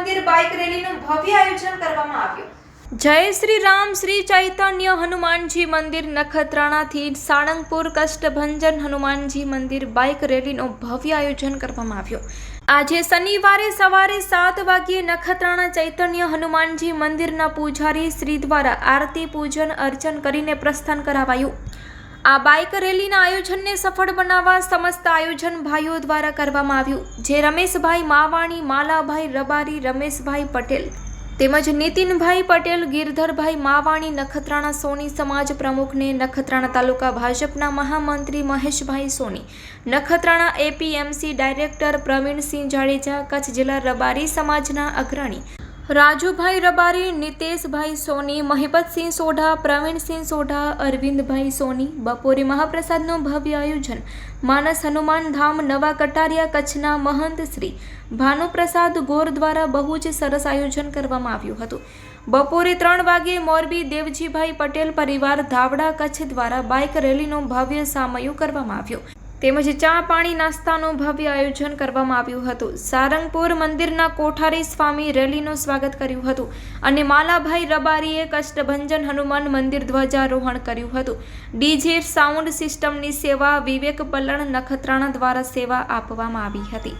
મંદિર બાઇક રેલીનું ભવ્ય આયોજન કરવામાં આવ્યું. જય શ્રી રામ, શ્રી ચૈતન્ય હનુમાનજી મંદિર નખત્રાણાથી સાળંગપુર કષ્ટભંજન હનુમાનજી મંદિર બાઇક રેલીનું ભવ્ય આયોજન કરવામાં આવ્યું. આજે શનિવારે સવારે સાત વાગ્યે નખત્રાણા ચૈતન્ય હનુમાનજી મંદિરના પૂજારી શ્રી દ્વારા આરતી પૂજન અર્ચન કરીને પ્રસ્થાન કરાવાયું. આ બાઇક રેલીના આયોજનને સફળ બનાવવા સમસ્ત આયોજન ભાઈઓ દ્વારા કરવામાં આવ્યું, જે રમેશભાઈ માવાણી, માલાભાઈ રબારી, રમેશભાઈ પટેલ તેમજ નીતિનભાઈ પટેલ, ગિરધરભાઈ માવાણી, નખત્રાણા સોની સમાજ પ્રમુખને નખત્રાણા તાલુકા ભાજપના મહામંત્રી મહેશભાઈ સોની, નખત્રાણા એપીએમસી ડાયરેક્ટર પ્રવીણસિંહ જાડેજા, કચ્છ જિલ્લા રબારી સમાજના અગ્રણી રાજુભાઈ રબારી, નિતેશભાઈ સોની, મહિપતસિંહ સોઢા, પ્રવીણસિંહ સોઢા, અરવિંદભાઈ સોની, બપોરે મહાપ્રસાદનું ભવ્ય આયોજન, માનસ હનુમાન ધામ, નવા કટારિયા કચ્છના મહંત શ્રી, ભાનુપ્રસાદ ગોર દ્વારા બહુ જ સરસ આયોજન કરવામાં આવ્યું હતું. બપોરે ત્રણ વાગ્યે મોરબી દેવજીભાઈ પટેલ પરિવાર ધાવડા કચ્છ દ્વારા બાઇક રેલીનો ભવ્ય સામયું કરવામાં આવ્યો. તેમજ ચા પાણી નાસ્તાનું ભવ્ય આયોજન કરવામાં આવ્યું હતું. સારંગપુર મંદિરના કોઠારી સ્વામી રેલીનું સ્વાગત કર્યું હતું અને માલાભાઈ રબારીએ કષ્ટભંજન હનુમાન મંદિર ધ્વજારોહણ કર્યું હતું. ડીજે સાઉન્ડ સિસ્ટમની સેવા વિવેક પલણ નખત્રાણા દ્વારા સેવા આપવામાં આવી હતી.